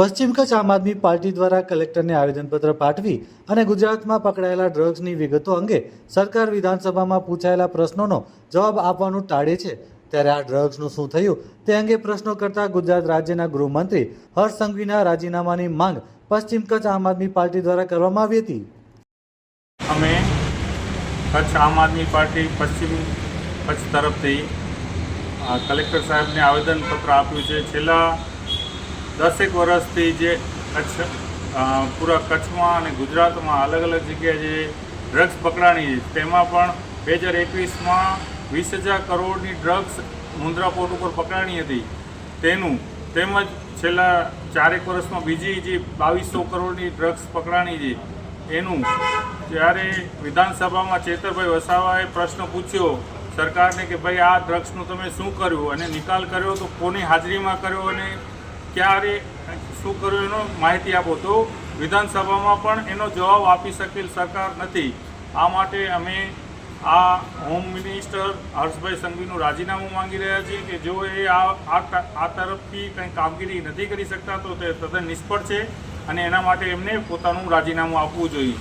પશ્ચિમ કચ્છ આમ આદમી પાર્ટી દ્વારા કલેક્ટરને આવેદનપત્ર પાઠવી અને ગુજરાતમાં પકડાયેલા ડ્રગ્સની વિગતો અંગે સરકાર વિધાનસભામાં પૂછાયેલા પ્રશ્નોનો જવાબ આપવાનું ટાળે છે. ત્યારે આ ડ્રગ્સનું શું થયું તે અંગે પ્રશ્નો કરતા ગુજરાત રાજ્યના ગૃહમંત્રી હર્ષ સંઘવીના રાજીનામાની માંગ પશ્ચિમ કચ્છ આમ આદમી પાર્ટી દ્વારા કરવામાં આવી હતી. અમે કચ્છ આમ આદમી પાર્ટી પશ્ચિમ કચ્છ તરફથી કલેક્ટર સાહેબને આવેદનપત્ર આપ્યું છે. છેલ્લા દસેક વર્ષથી જે કચ્છ પૂરા કચ્છમાં અને ગુજરાતમાં અલગ અલગ જગ્યાએ જે ડ્રગ્સ પકડાણી તેમાં પણ બે હજાર એકવીસમાં વીસ હજાર કરોડની ડ્રગ્સ મુન્દ્રા પોર્ટ ઉપર પકડાણી હતી. તેનું તેમજ છેલ્લા ચારેક વર્ષમાં બીજી જે બાવીસો કરોડની ડ્રગ્સ પકડાણી છે, એનું જ્યારે વિધાનસભામાં ચેતરભાઈ વસાવાએ પ્રશ્ન પૂછ્યો સરકારને કે ભાઈ આ ડ્રગ્સનું તમે શું કર્યું? અને નિકાલ કર્યો તો કોની હાજરીમાં કર્યો? અને ક્યારે શું કર્યું એનો માહિતી આપો તો વિધાનસભામાં પણ એનો જવાબ આપી શકેલ સરકાર નથી. આ માટે અમે આ હોમ મિનિસ્ટર હર્ષભાઈ સંઘવીનું રાજીનામું માંગી રહ્યા છીએ કે જો એ આ આ તરફથી કંઈ કામગીરી નથી કરી શકતા તો તે તદ્દન નિષ્ફળ છે અને એના માટે એમને પોતાનું રાજીનામું આપવું જોઈએ.